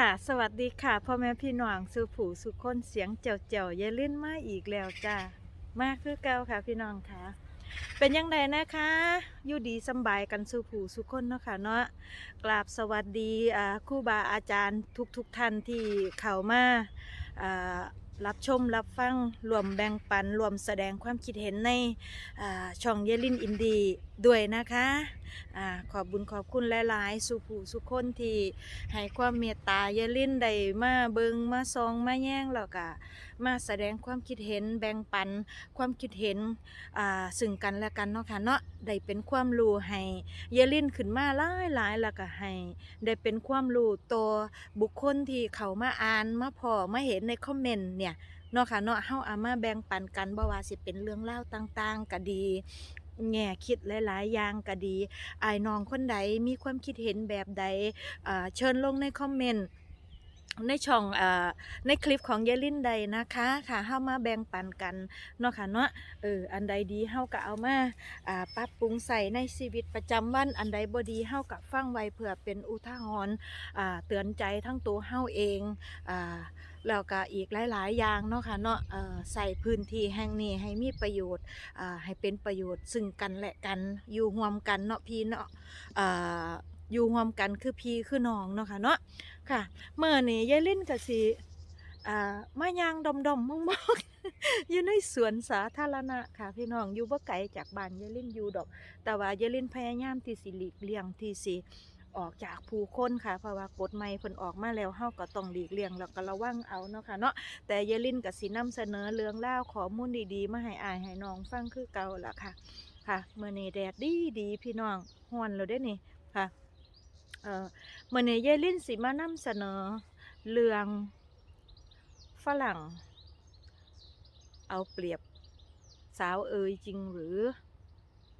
ค่ะ สวัสดีค่ะพ่อแม่พี่น้องสุผูสุคนเสียงเจียวเจียวๆอย่าลื่นมาอีกแล้วจ้ามาคือเก่าค่ะพี่น้องค่ะ เป็นยังไงนะคะอยู่ดีสบายกันสุผูสุคนเนาะค่ะเนาะกราบสวัสดีครูบาอาจารย์ทุกๆทท่านที่เข้ามารับชมรับฟังรวมแบ่งปันรวมแสดงความคิดเห็นในช่องเยลินอินดีด้วยนะคะ อาขอบบุญขอบคุณหลายๆ สุผู้สุคนที่ให้ความเมตตาเยาลินได้มาเบิงมาซองมาแย่งแล้วก็มาแสดงความคิดเห็นแบ่งปันความคิดเห็นอ่าซึ่งกันและกันเนาะค่ะเนาะได้เป็นความรู้ให้เยาลินขึ้นมาหลายหลายๆแล้วก็ให้ได้เป็นความรู้ตัวบุคคลที่เขามาอ่านมาพอมาเห็นในคอมเมนต์เนี่ยเนาะค่ะเนาะเฮาเอามาแบ่งปันกันบ่ว่าสิเป็นเรื่องเล่าต่างๆก็ดี แง่คิดหลาย ๆ อย่างก็ดีอายน้องคนใดมีความคิดเห็นแบบใดเชิญลงในคอมเมนต์ ในช่องอในคลิปของเยลินใดนะคะค่ะเฮามาแบ่งปันกันเนาะค่ะเนาะเอออันใดดีเฮาก็เอามาปรับปรุงใส่ในชีวิตประจำวัน อันใดบ่ดีเฮาก็ฟังไว้เพื่อเป็นอุทาหรณ์เตือนใจทั้งตัวเฮาเองอแล้วก็อีกหลาย ๆ อย่างเนาะค่ะเนาะใส่พื้นที่แห่งนี้ให้มีประโยชน์ให้เป็นประโยชน์ซึ่งกันและกันอยู่ร่วมกันเนาะพี่เนาะออยู่ร่วมกันคือพี่คือน้องเนาะค่ะเนาะ ค่ะเมื่อนี้ยายลิ้นก็สิอ่ามายางดมดมมองมองอยู่ในสวนสาธารณะค่ะพี่น้องอยู่บ่ไกลจากบ้านยายลิ้นอยู่ดอก แต่ว่ายายลิ้นพยายามที่สิหลีกเลี่ยงที่สิออกจากผู้คนค่ะ เพราะว่ากฎใหม่เพิ่นออกมาแล้วเฮาก็ต้องหลีกเลี่ยงแล้วก็ระวังเอาเนาะค่ะเนาะแต่เยลินกับสีนำเสนอเรื่องเล่าข้อมูลดีๆ มาให้อายให้น้องฟังคือเก่าละค่ะ ค่ะเมื่อนี้แดดดีดีพี่น้องฮ้อนแล้วเด้นี่ค่ะ เออเมื่อนเยลินสิมานำเสนอเรื่องฝรั่ง เอาเปรียบสาวเอ๋ยจริงหรือ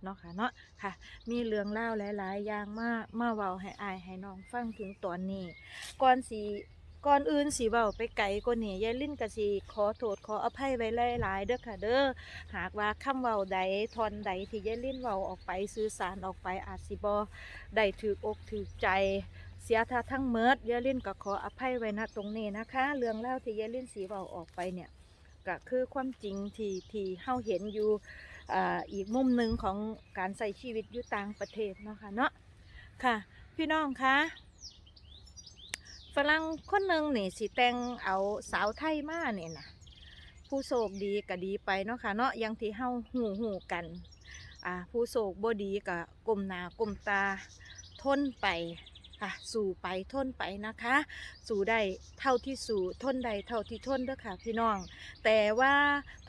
เนาะค่ะเนาะค่ะ มีเรื่องเล่าหลาย ๆ อย่างมามาเว้าให้อายให้น้องฟังถึงตอนนี้ก่อนสี ก่อนอื่นสีเว้าไปไกลกว่านี้ยายลิ้นก็สิขอโทษขออภัยไว้หลายๆเด้อค่ะเด้อหากว่าคำเว้าใดทอนใดที่ยายลิ้นเว้าออกไปสื่อสารออกไปอาจสิบ่ได้ถูกอกถูกใจเสียท่าทั้งเมิดยายลิ้นก็ขออภัยไว้ณตรงนี้นะคะ เรื่องเล่าที่ยายลิ้นสีเว้าออกไปเนี่ยก็คือความจริงที่ที่เฮาเห็นอยู่อ่าอีกมุมหนึ่งของการใส่ชีวิตอยู่ต่างประเทศเนาะค่ะเนาะค่ะ พี่น้องคะ ฝรั่งคนหนึ่งนี่สิแต่งเอาสาวไทยมาเนี่ยนะผู้โศกดีก็ดีไปเนาะค่ะเนาะยังที่เฮาหูหูกันอ่าผู้โศกบ่ดีก็กลมหน้ากลมตาทนไปค่ะสู่ไปทนไปนะคะ สู่ได้เท่าที่สู่ทนได้เท่าที่ทนเด้อค่ะพี่น้อง แต่ว่า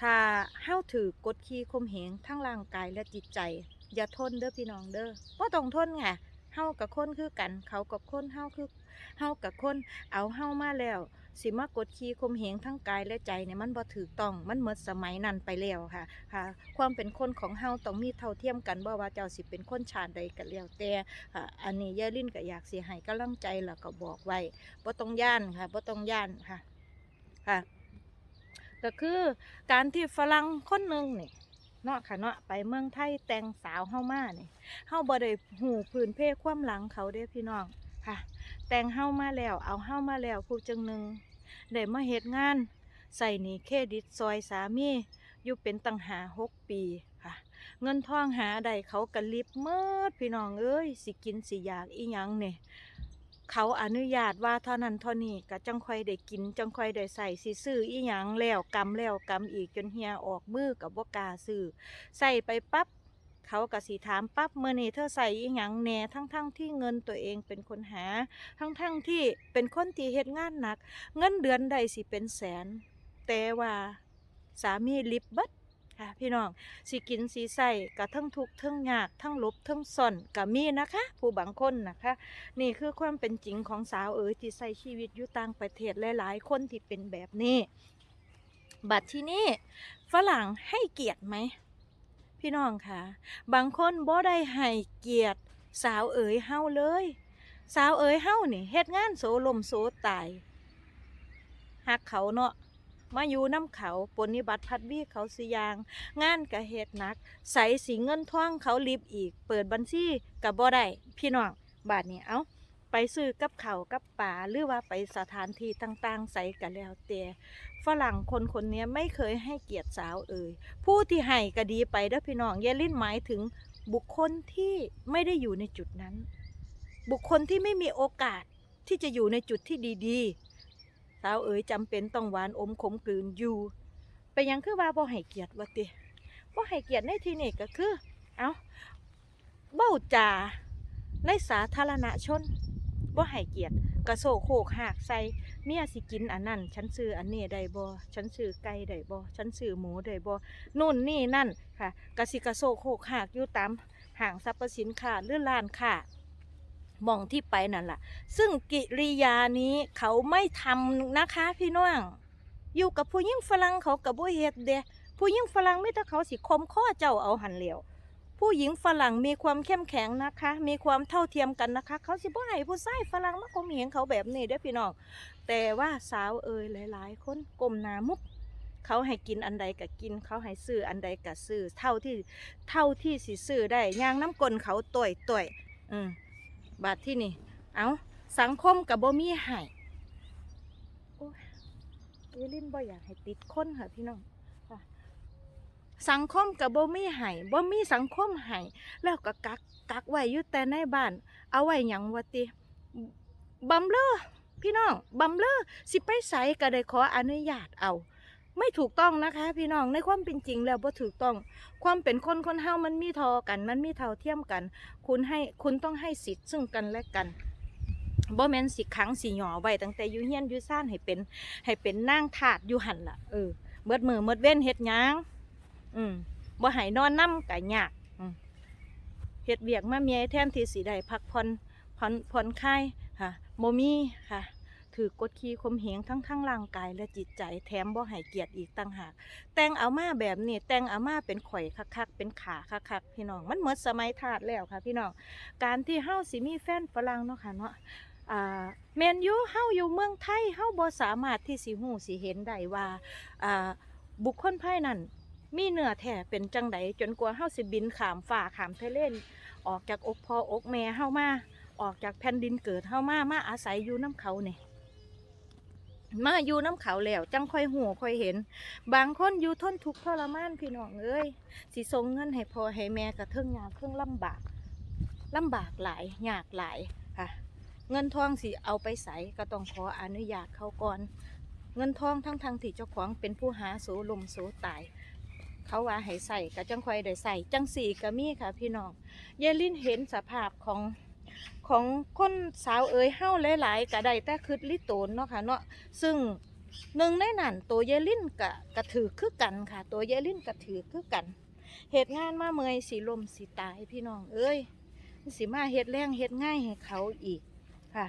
ถ้าเฮาถือกดขี่ข่มเหงทั้งร่างกายและจิตใจ อย่าทนเด้อพี่น้องเด้อบ่ต้องทนไงเฮากับคนคือกัน เขากับคนเฮาคือ เฮากับคนเอาเฮามาแล้ว สิมากดขี่ข่มเหงทั้งกายและใจเนี่ยมันบ่ถูกต้องมันหมดสมัยนั้นไปแล้วค่ะค่ะ ความเป็นคนของเฮาต้องมีเท่าเทียมกันบ่ว่าเจ้าสิเป็นคนชาติใดก็แล้วแต่ค่ะอันนี้ยายลิ้นก็อยากสิให้กำลังใจแล้วก็บอกไว้บ่ต้องย่านค่ะบ่ต้องย่านค่ะค่ะก็คือการที่ฝรั่งคนหนึ่งนี่เนาะค่ะเนาะไปเมืองไทยแต่งสาวเฮามาเนี่ยเฮาบ่ได้หูพื้นเพความหลังเขาเด้พี่น้องค่ะ แต่งเฮามาแล้ว เอาเฮามาแล้วผู้จังหนึ่งได้มาเฮ็ดงาน ใส่หนี้เครดิตซอยสามีอยู่เป็นตั้งหาหกปีค่ะ เงินทองหาได้เขากระลิบเมิดพี่น้องเอ้ยสิกินสิอยากอีหยังเนี่ยเขาอนุญาตว่าเท่านั้นเท่านี้ก็จังค่อยได้กิน จังค่อยได้ใส่สิซื้ออีหยังแล้วกำแล้วกำอีกจนเฮียออกมือกับบ่ากาซื้อใส่ไปปั๊บ เขาก็สิถามปั๊บเมื่อนี้เธอใส่อีหยังแหน่ทั้งๆทที่เงินตัวเองเป็นคนหา ทั้งๆทที่เป็นคนที่เฮ็ดงานหนัก เงินเดือนใดสิเป็นแสน แต่ว่าสามีลิบเบัดค่ะพี่น้องสิกินสีใส่กะทั้งทุกทั้งยากทั้งลบทั้งซ่อนกะมีนะคะ ผู้บางคนนะคะ นี่คือความเป็นจริงของสาวเอ๋ยที่ใส่ชีวิตอยู่ต่างประเทศหลายๆคนที่เป็นแบบนี้ บัดที่นี่ฝรั่งให้เกียรติไหม พี่น้องค่ะ บางคนบ่ได้ให้เกียรติสาวเอ๋ยเฮาเลย สาวเอ๋ยเฮานี่เฮ็ดงานโสลมโสตายหักเขาเนาะมาอยู่น้ำเขาปฏิบัติพัดวีเขาสิยาง งานกะเฮ็ดหนัก ใส่สีเงินท่องเขารีบอีก เปิดบัญชีกับบ่ได้พี่น้องบาทนี้เอาไป ไปซื้อกับเขากับป่าหรือว่าไปสถานที่ต่างๆใส่กันแล้วแต่ฝรั่งคนคนนี้ไม่เคยให้เกียรติสาวเอ่ยผู้ที่ให้ก็ดีไปเด้อพี่น้องเยลินหมายถึงบุคคลที่ไม่ได้อยู่ในจุดนั้น บุคคลที่ไม่มีโอกาสที่จะอยู่ในจุดที่ดีๆ สาวเอ๋ยจำเป็นต้องหวานอมขมกลืนอยู่ไปยังคือว่าบ่ให้เกียรติว่าติบ่ให้เกียรติในที่นี้ก็คือ เอาเบ้าจ่าในสาธารณชน บ่ให้เกียรติกระโซโคกหากใส่เมียสิกินอันนั้นฉันซื้ออันนี้ได้บ่ฉันซื้อไก่ได้บ่ฉันซื้อหมูได้บ่นู่นนี่นั่นค่ะกระสิกระโซโคกหากอยู่ตามห้างสรรพสินค้าหรือร้านค้ามองที่ไปนั่นล่ะซึ่งกิริยานี้เขาไม่ทำนะคะพี่น้องอยู่กับผู้หญิงฝรั่งเขากับบ่เฮ็ดเด้ผู้หญิงฝรั่งไม่แต่เขาสิคมข้อเจ้าเอาหันเหลียว ผู้หญิงฝรั่งมีความเข้มแข็งนะคะ มีความเท่าเทียมกันนะคะ เขาสิบ่ให้ผู้ชายฝรั่งมาข่มเหงเขาแบบนี้เด้อพี่น้องแต่ว่าสาวเอ่ยหลาย ๆ คนกลมหนามุก เขาให้กินอันใดก็กิน เขาให้ซื้ออันใดก็ซื้อเท่าที่เท่าที่สิซื้อได้ย่างน้ำกลนเขาต่อยต่อยอืมบาดที่นี่ เอาสังคมกับบ่มีให้โอ้ยเอลินบ่อยากให้ติดคนค่ะพี่น้อง สังคมกับบ่มีให้บ่มีสังคมให้แล้วก็กักกักไว้อยู่แต่ในบ้าน เอาไว้หยังวะติบำเลอพี่น้องบำเลอสิไปใสก็ได้ขออนุญาตเอา ไม่ถูกต้องนะคะ พี่น้องในความเป็นจริงแล้วบ่ถูกต้อง ความเป็นคนคนเฮามันมีทอกัน มันมีเท่าเทียมกัน คุณให้คุณต้องให้สิทธิ์ซึ่งกันและกันบ่แม่นสิขังสิหยอไว้ตั้งแต่อยู่เฮียนอยู่ซ่านให้เป็น ให้เป็นนางทาสอยู่หันล่ะเออเบิดมือเบิดเว้นเฮ็ดหยัง อืมบ่ให้นอนนำก็ยากเฮ็ดเวียกมาเมียแทนที่สิได้พักผ่อนผ่อนผ่อนคลายค่ะบ่มีค่ะถือกดขี่ข่มเหงทั้งทั้งร่างกายและจิตใจแถมบ่ให้เกียรติอีกต่างหาก แต่งเอามาแบบนี้แต่งเอามาเป็นข่อยคักๆเป็นขาคักๆพี่น้อง มันหมดสมัยทาสแล้วค่ะ พี่น้อง การที่เฮาสิมีแฟนฝรั่งเนาะค่ะเนาะอ่าแมนยูเฮาอยู่เมืองไทยเฮาบ่สามารถที่สิฮู้สิเห็นได้ว่าอ่าบุคคลภายนั้น มีเนื้อแท้เป็นจังใดจนกว่าเฮาสิบินขามฟ้าขามทะเลนออกจากอกพ่ออกแม่เฮามาออกจากแผ่นดินเกิดเฮามามาอาศัยอยู่น้ำเขาเนี่ยมาอยู่น้ำเขาแล้วจังค่อยหูค่อยเห็น บางคนอยู่ทนทุกข์ทรมานพี่น้องเอ้ยสิส่งเงินให้พ่อให้แม่กระเทิงยากเทิงลำบากลำบากหลายยากหลายค่ะ เงินทองสิเอาไปใส่ก็ต้องขออนุญาตเขาก่อน เงินทองทั้งทางที่เจ้าของเป็นผู้หาโสลมโสตาย เขาว่าให้ใส่ก็จังค่อยได้ใส่จังสี่ก็มีค่ะพี่น้องเยลินเห็นสภาพของของคนสาวเอ๋ยเฮ้าหลายๆก็ได้แต่คืดลิโตนเนาะค่ะเนาะซึ่งหนึ่งในนั้นตัวเยลินกะกระถือคือกันค่ะ ตัวเยลินกระถือคือกันเหตุงานมาเมยสีลมสีตายพี่น้องเอ้ยสิมาเฮ็ดแรงเฮ็ดง่ายให้เขาอีกค่ะ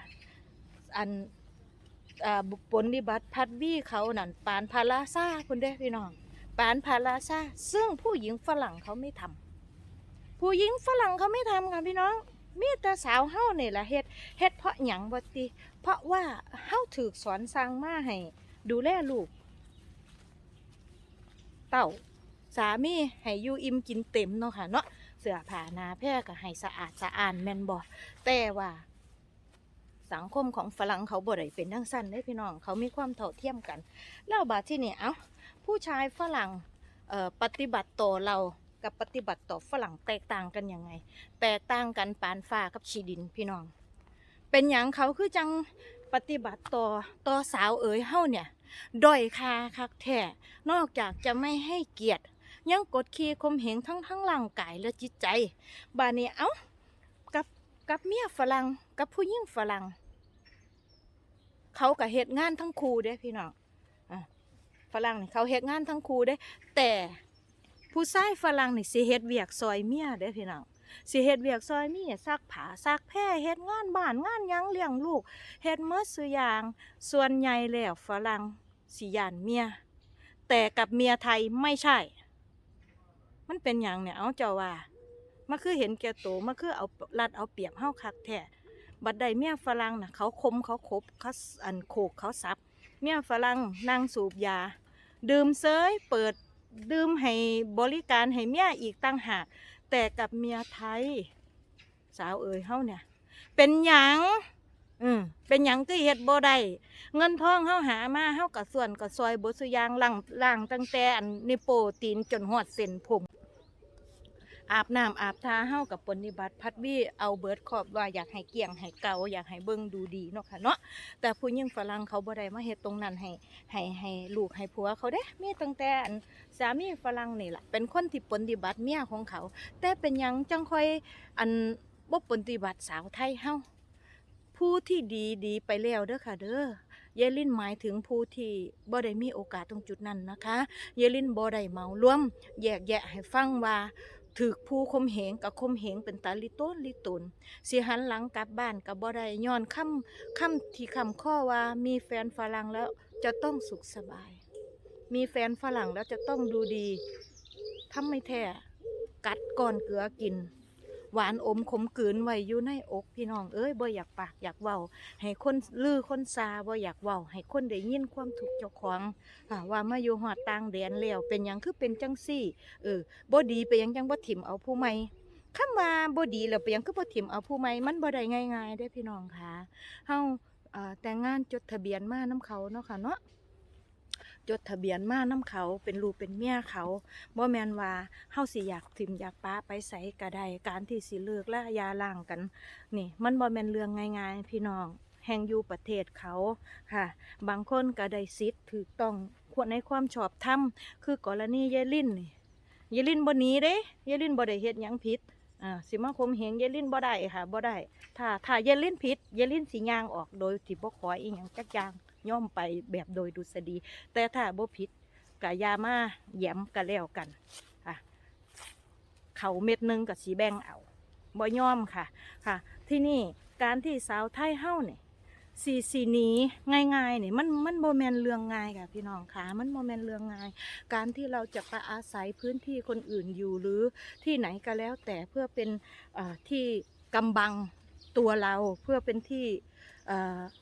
อันอ่าบุคคลนิบัติพัดวี่เขานั่นปานพาราซาคุณเด้พี่น้อง ปานพาราซาซึ่งผู้หญิงฝรั่งเขาไม่ทำผู้หญิงฝรั่งเขาไม่ทำค่ะพี่น้องมีแต่สาวเฮาเนี่แหละเฮ็ดเฮ็ดเพราะหยังบ่ติ เพราะว่าเฮาถูกสอนสั่งมาให้ดูแลลูก เต้าสามีให้อยู่อิ่มกินเต็มเนาะค่ะเนาะเสื้อผ้านาแพร่ก็ให้สะอาดสะอาดแม่นบ่แต่ว่า สังคมของฝรั่งเขาบ่ได้เป็นทั้งสั้นเด้พี่น้อง เขามีความเท่าเทียมกัน แล้วบาดที่นี่เอ้า ผู้ชายฝรั่งปฏิบัติต่อเรากับปฏิบัติต่อฝรั่งแตกต่างกันยังไง แตกต่างกันปานฟ้ากับชีดินพี่น้อง เป็นอย่างเขาคือจังปฏิบัติต่อต่อสาวเอ๋ยเฮาเนี่ยด้อยคาคักแท้นอกจากจะไม่ให้เกียรติ ยังกดขี่ข่มเหงทั้งทั้งร่างกายและจิตใจบาดนี้เอ้ากับกับเมียฝรั่งกับผู้หญิงฝรั่งเขาก็เฮ็ดงานทั้งคู่เด้พี่น้อง รั่งนี่เขาเฮ็ดงานทั้งคู่เด้ แต่ผู้ชายฝรั่งนี่สิเฮ็ดเวียกซอยเมียเด้พี่น้องสิเฮ็ดเวียกซอยมีซักผ้าซักแพร่เฮ็ดงานบ้านงานหยังเลี้ยงลูกเฮ็ดเมื่อสุอย่าง ส่วนใหญ่แล้วฝรั่งสิยานเมียแต่กับเมียไทยไม่ใช่ มันเป็นหยังเนี่ยเอาเจ้าว่ามันคือเห็นแก่ตัวมันคือเอารัดเอาเปรียบเฮาคักแท้บัดใดเมียฝรั่งน่ะเขาคมเขาคบเขาอันโขกเขาซับเมียฝรั่งนั่งสูบยา ดื่มเซยเปิดดื่มให้บริการให้เมียอีกตั้งหากแต่กับเมียไทย สาวเอ๋ยเฮาเนี่ย เป็นหยังอืมเป็นหยังก็เฮ็ดบ่ได้เงินทองเฮาหามาเฮาก็ส่วนก็ซอยบ่สุยางล่างล่างตั้งแต่อันนิโปรตีนจนหอดเส้นผม อาบน้ำอาบทาเฮากับปฏิบัติพัดวีเอาเบิร์ดขอบว่าอยากให้เกลี่ยงให้เก่าอยากให้เบิ่งดูดีเนาะค่ะเนาะแต่ผู้หญิงฝรั่งเขาบ่ได้มาเฮ็ดตรงนั้นให้ให้ให้ลูกให้ผัวเขาเด้มีตั้งแต่สามีฝรั่งนี่แหละเป็นคนที่ปฏิบัติเมียของเขา แต่เป็นยังจังค่อยอันบ่ปฏิบัติสาวไทยเฮาผู้ที่ดีดีไปแล้วเด้อค่ะเด้อยายลินหมายถึงผู้ที่บ่ได้มีโอกาสตรงจุดนั้นนะคะยายลินบ่ได้เมารวม แยกแยะให้ฟังว่า ถึกผู้คมเหงกับคมเหงเป็นตาลิโต้นลิตนสิหันหลังกลับบ้านกับบ่ได้ย้อนคำคำที่คำข้อว่ามีแฟนฝรั่งแล้วจะต้องสุขสบาย มีแฟนฝรั่งแล้วจะต้องดูดีทำไม่แท้กัดก่อนเกลือกิน หวานอมขมกืนไว้อยู่ในอกพี่น้องเอ้ยบ่อยากปากอยากเว้าให้คนลือคนซาบ่อยากเว้าให้คนได้ยินความถูกเจ้าของว่ามาอยู่ฮอดต่างแดนแล้วเป็นหยังคือเป็นจังซี่เออบ่ดีไปยังจังบ่ถิ่มเอาผู้ใหม่คำว่าบ่ดีแล้วไปยังคือบ่ถิ่มเอาผู้ใหม่มันบ่ได้ง่ายๆเด้พี่น้องค่ะเฮาอ่าแต่งงานจดทะเบียนมานํเขาเนาะค่ะเนาะ จดทะเบียนมานํเขาเป็นลูกเป็นเมียเขาบ่แมนว่าเฮาสิอยากถิ่มอยากป้าไปไสก็ไดการที่สิเลิกและยาล้างกัน นี่มันบ่แมนเรื่องง่ายๆ พี่น้องแห่งอยู่ประเทศเขาค่ะ บางคนก็ได้สิทธิ์ถูกต้องควรในความชอบธรรมคือกรณียายลินนี่ยายลินบ่หนีเด้ยายลินบ่ได้เฮ็ดหยังผิดอ่าสิมาคมเหงยายลินบ่ได้ค่ะบ่ได้ถ้าถ้ายายลินผิดยายลินสิย่างออกโดยที่บ่ขออีหยังจักอย่าง ย่อมไปแบบโดยดุษฎี แต่ถ้าบ่ผิดก็อย่ามาแย้มกันแล้วกันค่ะเขาเม็ดหนึงกับสีแบ่งเอาบ่ย่อมค่ะค่ะ ที่นี่การที่สาวไทยเฮ้าเนี่ยสีสีนี้ง่ายๆเนี่ยมันมันโมแมนเรื่องง่ายค่ะพี่น้องค่ะมันโมแมนเรื่องง่าย การที่เราจะไปอาศัยพื้นที่คนอื่นอยู่หรือที่ไหนก็แล้วแต่เพื่อเป็นที่กำบังตัวเราเพื่อเป็นที่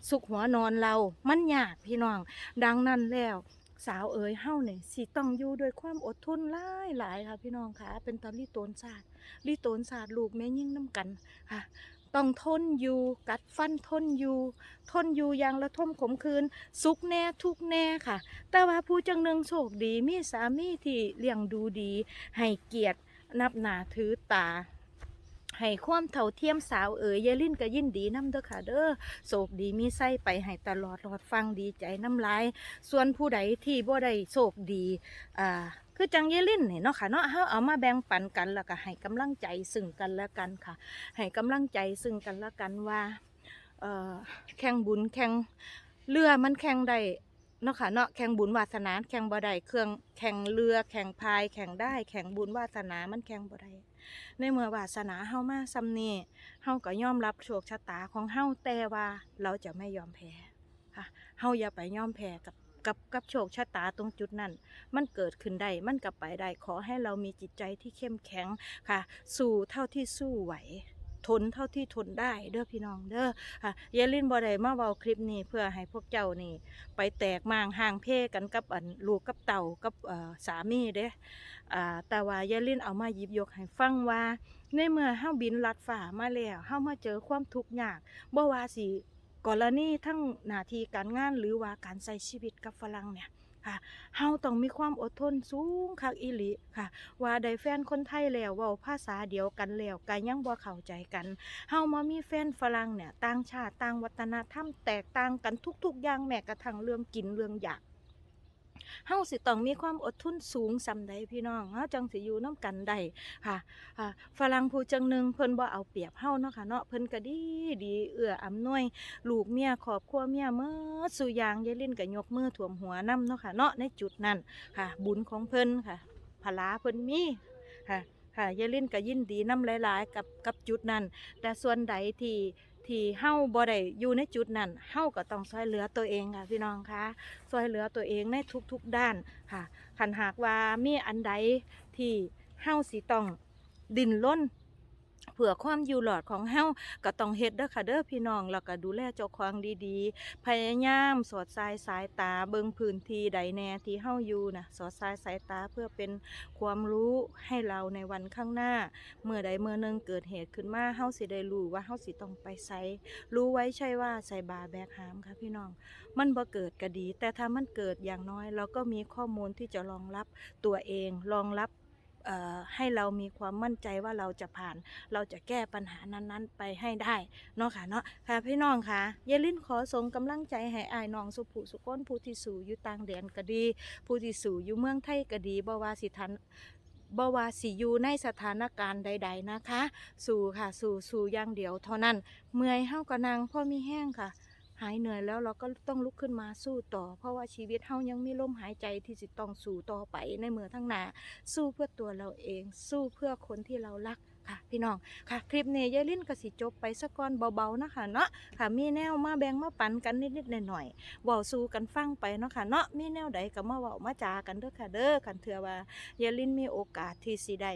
สุขหัวนอนเรา มันยากพี่น้อง ดังนั้นแล้วสาวเอ๋ยเฮ้าเนี่ยสิต้องอยู่ด้วยความอดทนหลายหลายค่ะพี่น้องค่ะ เป็นตอนรีโตนศาสตร์รีโตนศาสตร์ลูกแม่ยิ่งน้ำกันค่ะ ต้องทนอยู่กัดฟันทนอยู่ทนอยู่อย่างละทมขมคืน สุขแน่ทุกแน่ค่ะ แต่ว่าผู้จังหนึ่งโชคดีมีสามีที่เลี้ยงดูดี ให้เกียรตินับหนาถือตา ให้ความเท่าเทียมสาวเอ๋ยยายลิ่นก็ยินดีน้ำเด้อค่ะเด้อโศกดีมีไส้ไปให้ตลอดรอดฟังดีใจน้ำลาย ส่วนผู้ใดที่บ่ได้โชคดีอ่าคือจังยายลิ่นนี่เนาะค่ะเนาะเฮาเอามาแบ่งปันกันแล้วก็ให้กำลังใจซึ่งกันและกันค่ะ ให้กำลังใจซึ่งกันและกันว่าเอ่อแข่งบุญแข่งเรือมันแข่งได้ เนาะค่ะเนาะแข่งบุญวาสนาแข่งบ่ได้เครื่องแข่งเรือแข่งพายแข่งได้ แข่งบุญวาสนามันแข่งบ่ได้ในเมื่อวาสนาเฮามาซำนี้เฮาก็ยอมรับโชคชะตาของเฮาแต่ว่าเราจะไม่ยอมแพ้ค่ะเฮาอย่าไปยอมแพ้กับกับกับโชคชะตาตรงจุดนั้น มันเกิดขึ้นได้ มันกลับไปได้ ขอให้เรามีจิตใจที่เข้มแข็งค่ะ สู้เท่าที่สู้ไหว ทนเท่าที่ทนได้เด้อพี่น้องเด้อค่ะอยาลินบอได้มาเว้าคลิปนี้เพื่อให้พวกเจ้านี่ ไปแตกมางห่างเพกันกับอันลูกกับเต่ากับสามีเด้อ่าแต่ว่ายาลินเอามาหยิบยกให้ฟังว่า ในเมื่อเฮาบินลัดฝ่ามาแล้วเฮามาเจอความทุกข์ยากบ่ว่าสิกรณีทั้งหน้าที่การงานหรือว่าการใช้ชีวิตกับฝรั่งเนี่ย ค่ะเฮาต้องมีความอดทนสูงคักอีหลีค่ะ ว่าได้แฟนคนไทยแล้วเว้าภาษาเดียวกันแล้วก็ยังบ่เข้าใจกันเฮามามีแฟนฝรั่งเนี่ยต่างชาติต่างวัฒนธรรมแตกต่างกันทุกๆอย่างแม้กระทั่งเรื่องกินเรื่องอยาก เฮาสิต้องมีความอดทนสูงสำใดพี่น้องเฮาจังสิอยู่นํกันได้ค่ะฝรั่งผู้จังหนึงเพิ่นบ่เอาเปรียบเฮาเนาะค่ะเนาะเพิ่นก็ดีดีเอื้ออำนวย ลูกเมียครอบครัวเมียเมื่อสุอยางยายลินก็ยกมือถ่วมหัวนํเนาะค่ะเนาะในจุดนั้นค่ะ บุญของเพิ่นค่ะพลาเพิ่นมีค่ะค่ะยายลินก็ยินดีน้ำหลาย ๆ กับกับจุดนั้น แต่ส่วนใดที่ ที่เฮาบ่ได้อยู่ในจุดนั้นเฮาก็ต้องช่วยเหลือตัวเองค่ะพี่น้องคะช่วยเหลือตัวเองในทุกๆด้านค่ะคันหากว่ามีอันใดที่เฮาสิต้องดินล้น เพื่อความอยู่รอดของเฮาก็ต้องเฮ็ดเด้อค่ะเด้อพี่น้องแล้วก็ดูแลเจ้าของดีๆ พยายามสอดสายสายตาเบิ่งพื้นที่ใดแน่ที่เฮาอยู่นะสอดสายสายตาเพื่อเป็นความรู้ให้เราในวันข้างหน้า เมื่อใดเมื่อหนึงเกิดเหตุขึ้นมาเฮาสิได้รู้ว่าเฮาสิต้องไปไสรู้ไว้ใช่ว่าใส่บาแบกหามค่ะพี่น้อง มันบ่เกิดก็ดี แต่ถ้ามันเกิดอย่างน้อย เราก็มีข้อมูลที่จะรองรับตัวเองรองรับ ให้เรามีความมั่นใจว่าเราจะผ่าน เราจะแก้ปัญหานั้นๆ ไปให้ได้เนาะค่ะเนาะค่ะพี่น้องค่ะยายลินขอส่งกำลังใจให้อายน้องสุภูสุก้นผู้ที่สู่อยู่ต่างแดนก็ดี ผู้ที่สู่อยู่เมืองไทยก็ดีบ่ว่าสิทันบ่ว่าสิอยู่ในสถานการณ์ใด ๆนะคะ สู่ค่ะสู่สู่อย่างเดียวเท่านั้น เมื่อยเฮาก็นั่งพ่อมีแห้งค่ะ หายเหนื่อยแล้วเราก็ต้องลุกขึ้นมาสู้ต่อ เพราะว่าชีวิตเฮายังมีลมหายใจที่จะต้องสู้ต่อไปในเมื่อทั้งหนาสู้เพื่อตัวเราเอง สู้เพื่อคนที่เรารักค่ะพี่น้องค่ะคลิปนี้ยายลิ้นกสิจบไปสักก่อนเบาๆนะคะเนาะค่ะมีแนวมาแบ่งมาปันกันนิดๆหน่อยๆเว้าสู่กันฟังไปเนาะค่ะเนาะมีแนวใดก็มาเว้ามาจากันเด้อค่ะเด้อคันเถื่อว่ายายลิ้นมีโอกาสที่สิได้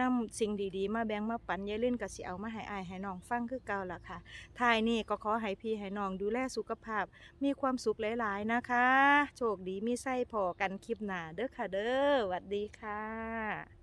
นำสิ่งดีๆ มาแบ่งมาปันยายลิ้นก็สิเอามาให้อายให้น้องฟังคือเก่าล่ะค่ะท้ายนี้ก็ขอให้พี่ให้น้องดูแลสุขภาพ มีความสุขหลายๆนะคะ โชคดีมีไส้พอกันคลิปหน้าเด้อค่ะเด้อหวัดดีค่ะ